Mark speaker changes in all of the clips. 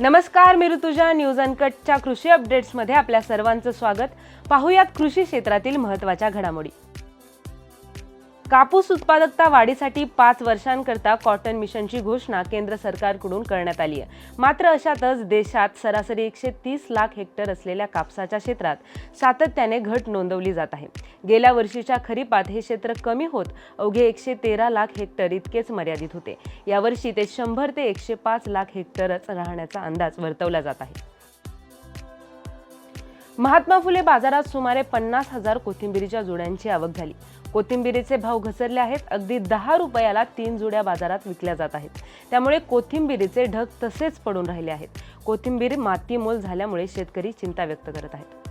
Speaker 1: नमस्कार मी ऋतुजा. न्यूज अनकटच्या कृषी अपडेट्समध्ये आपल्या सर्वांचं स्वागत. पाहुयात कृषी क्षेत्रातील महत्त्वाच्या घडामोडी. कापूस उत्पादकता वाढीसाठी पाच वर्षांकरता कॉटन मिशनची घोषणा केंद्र सरकारकडून करण्यात आली आहे. मात्र अशातच देशात सरासरी एकशे तीस लाख हेक्टर असलेल्या कापसाच्या क्षेत्रात सातत्याने घट नोंदवली जात आहे. गेल्या वर्षीच्या खरीपात हे क्षेत्र कमी होत अवघे एकशे तेरा लाख हेक्टर इतकेच मर्यादित होते. यावर्षी ते शंभर ते एकशे पाच लाख हेक्टरच राहण्याचा अंदाज वर्तवला जात आहे. महात्मा फुले बाजारात सुमारे पन्नास हजार कोथिंबिरीच्या जुड्यांची आवक झाली. कोथिंबिरीचे भाव घसरले आहेत. अगदी दहा रुपयाला तीन जुड्या बाजारात विकल्या जात आहेत. त्यामुळे कोथिंबिरीचे ढग तसेच पडून राहिले आहेत. कोथिंबीर मातीमोल झाल्यामुळे शेतकरी चिंता व्यक्त करत आहेत.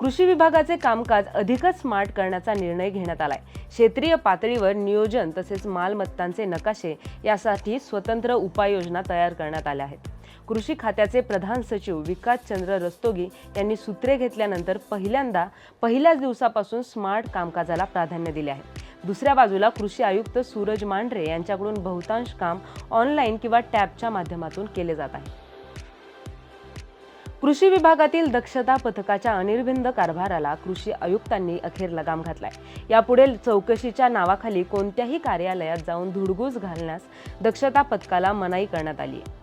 Speaker 1: कृषी विभागाचे कामकाज अधिकच स्मार्ट करण्याचा निर्णय घेण्यात आलाय. क्षेत्रीय पातळीवर नियोजन तसेच मालमत्तांचे नकाशे यासाठी स्वतंत्र उपाययोजना तयार करण्यात आल्या आहेत. कृषी खात्याचे प्रधान सचिव विकास चंद्र रस्तोगी यांनी सूत्रे घेतल्यानंतर पहिल्यांदा पहिल्याच दिवसापासून स्मार्ट कामकाजाला प्राधान्य दिले आहे. दुसऱ्या बाजूला कृषी आयुक्त सूरज मांढरे यांच्याकडून बहुतांश काम ऑनलाईन किंवा टॅबच्या माध्यमातून केले जात आहे. कृषी विभागातील दक्षता पथकाच्या अनिर्बिंद कारभाराला कृषी आयुक्तांनी अखेर लगाम घातलाय. यापुढे चौकशीच्या नावाखाली कोणत्याही कार्यालयात जाऊन धुडगूस घालण्यास दक्षता पथकाला मनाई करण्यात आली आहे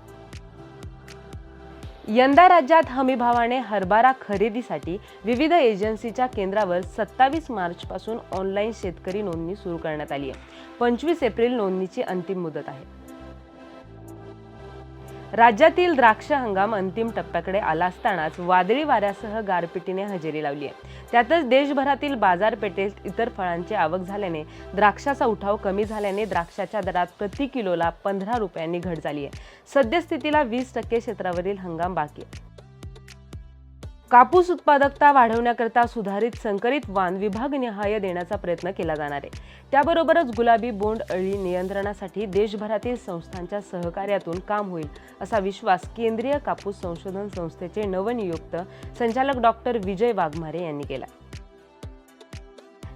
Speaker 1: यंदा राज्यात हमीभावाने हरभरा खरेदीसाठी विविध एजन्सीच्या केंद्रावर सत्तावीस मार्चपासून ऑनलाईन शेतकरी नोंदणी सुरू करण्यात आली आहे पंचवीस एप्रिल नोंदणीची अंतिम मुदत आहे. राज्यातील द्राक्ष हंगाम अंतिम टप्प्याकडे आला असतानाच वादळी वाऱ्यासह गारपिटीने हजेरी लावली आहे. त्यातच देशभरातील बाजारपेठेत इतर फळांची आवक झाल्याने द्राक्षाचा उठाव कमी झाल्याने द्राक्षाच्या दरात प्रति किलोला पंधरा रुपयांनी घट झाली आहे. सद्यस्थितीला वीस टक्के क्षेत्रावरील हंगाम बाकी आहे. कापूस उत्पादकता वाढवण्याकरता सुधारित संकरित वाण विभागनिहाय देण्याचा प्रयत्न केला जाणार आहे. त्याबरोबरच गुलाबी बोंड अळी नियंत्रणासाठी देशभरातील संस्थांच्या सहकार्यातून काम होईल असा विश्वास केंद्रीय कापूस संशोधन संस्थेचे नवनियुक्त संचालक डॉक्टर विजय वाघमारे यांनी केला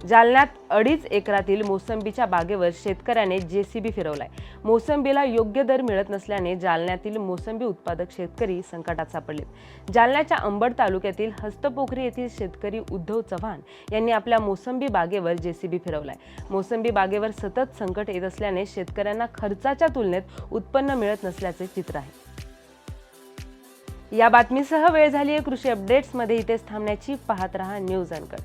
Speaker 1: जालन्यात अडीच एकरातील मोसंबीच्या बागेवर शेतकऱ्याने जेसीबी फिरवलाय. मोसंबीला योग्य दर मिळत नसल्याने जालन्यातील मोसंबी उत्पादक शेतकरी संकटात सापडले जालन्याच्या अंबड तालुक्यातील हस्तपोखरी येथील शेतकरी उद्धव चव्हाण यांनी आपल्या मोसंबी बागेवर जेसीबी फिरवलाय. मोसंबी बागेवर सतत संकट येत असल्याने शेतकऱ्यांना खर्चाच्या तुलनेत उत्पन्न मिळत नसल्याचे चित्र आहे. या बातमीसह वेळ झाली आहे कृषी अपडेट्समध्ये इथेच थांबण्याची पाहत रहा न्यूज अनकट.